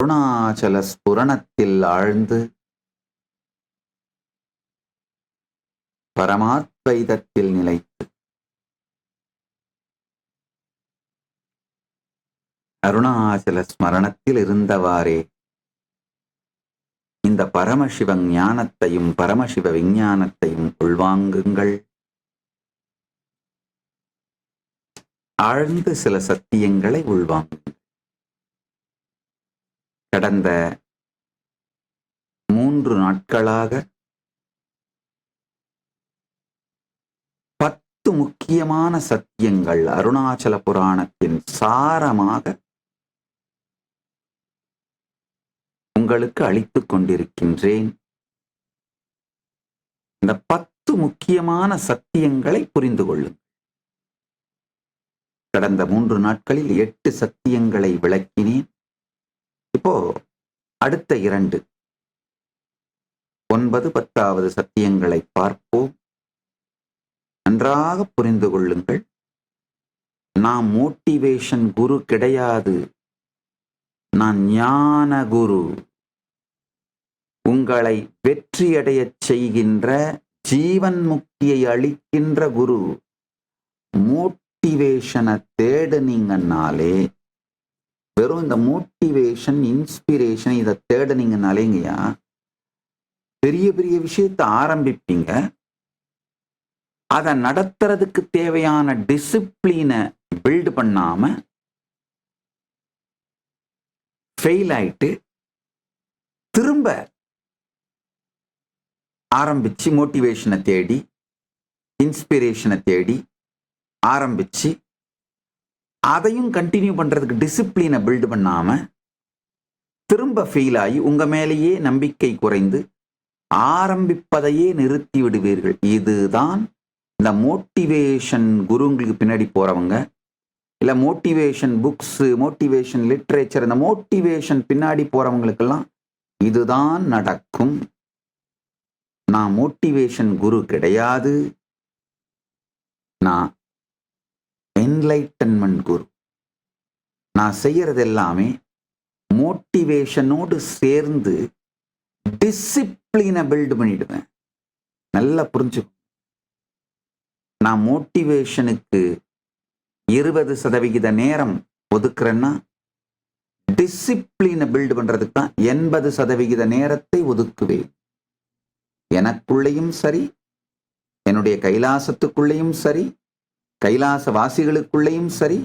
அருணாச்சல ஸ்புரணத்தில் ஆழ்ந்து பரமாத்வைதத்தில் நிலைத்து. அருணாச்சல ஸ்மரணத்தில் இருந்தவாறே இந்த பரமசிவ ஞானத்தையும் பரமசிவ விஞ்ஞானத்தையும் உள்வாங்குங்கள். ஆழ்ந்து சில சத்தியங்களை உள்வாங்குங்கள் கடந்த மூன்று நாட்களாக பத்து முக்கியமான சத்தியங்கள் அருணாச்சல புராணத்தின் சாரமாக உங்களுக்கு அளித்துக் கொண்டிருக்கின்றேன். இந்த பத்து முக்கியமான சத்தியங்களை புரிந்து கொள்ளுங்கள். கடந்த மூன்று நாட்களில் எட்டு சத்தியங்களை விளக்கினேன். இப்போ அடுத்த இரண்டு. ஒன்பது பத்தாவது சத்தியங்களை பார்ப்போம். நன்றாக புரிந்து கொள்ளுங்கள். நான் மோட்டிவேஷன் குரு கிடையாது. நான் ஞான குரு. உங்களை வெற்றியடையச் செய்கின்ற ஜீவன் முக்தியை அளிக்கின்ற குரு. மோட்டிவேஷனை தேடுனீங்கன்னாலே வெறும் இந்த மோட்டிவேஷன் இன்ஸ்பிரேஷன் இதை தேடுனீங்கனாலேங்கய்யா பெரிய பெரிய விஷயத்தை ஆரம்பிப்பீங்க. அதை நடத்துறதுக்கு தேவையான டிசிப்ளினை பில்டு பண்ணாம ஃபெயில் ஆயிட்டு திரும்ப ஆரம்பிச்சு மோட்டிவேஷனை தேடி இன்ஸ்பிரேஷனை தேடி ஆரம்பிச்சு அதையும் கண்டினியூ பண்ணுறதுக்கு டிசிப்ளினை பில்டு பண்ணாமல் திரும்ப ஃபெயில் ஆகி உங்கள் மேலேயே நம்பிக்கை குறைந்து ஆரம்பிப்பதையே நிறுத்தி விடுவீர்கள். இதுதான் இந்த மோட்டிவேஷன் குருங்களுக்கு பின்னாடி போகிறவங்க இல்லை மோட்டிவேஷன் புக்ஸு மோட்டிவேஷன் லிட்ரேச்சர் இந்த மோட்டிவேஷன் பின்னாடி போகிறவங்களுக்கெல்லாம் இதுதான் நடக்கும். நான் மோட்டிவேஷன் குரு கிடையாது நான் என்லைட்டன்மெண்ட் குரு நான் செய்யறது எல்லாமே மோட்டிவேஷனோடு சேர்ந்து டிசிப்ளினை பில்டு பண்ணிடுவேன். நல்லா புரிஞ்சுக்கும் நான் மோட்டிவேஷனுக்கு இருபது சதவிகித நேரம் ஒதுக்குறேன்னா டிசிப்ளினை பில்டு பண்ணுறதுக்கு தான் எண்பது சதவிகித நேரத்தை ஒதுக்குவேன். எனக்குள்ளேயும் சரி என்னுடைய கைலாசத்துக்குள்ளேயும் சரி கைலாச வாசிகளுக்குள்ளேயும் சரி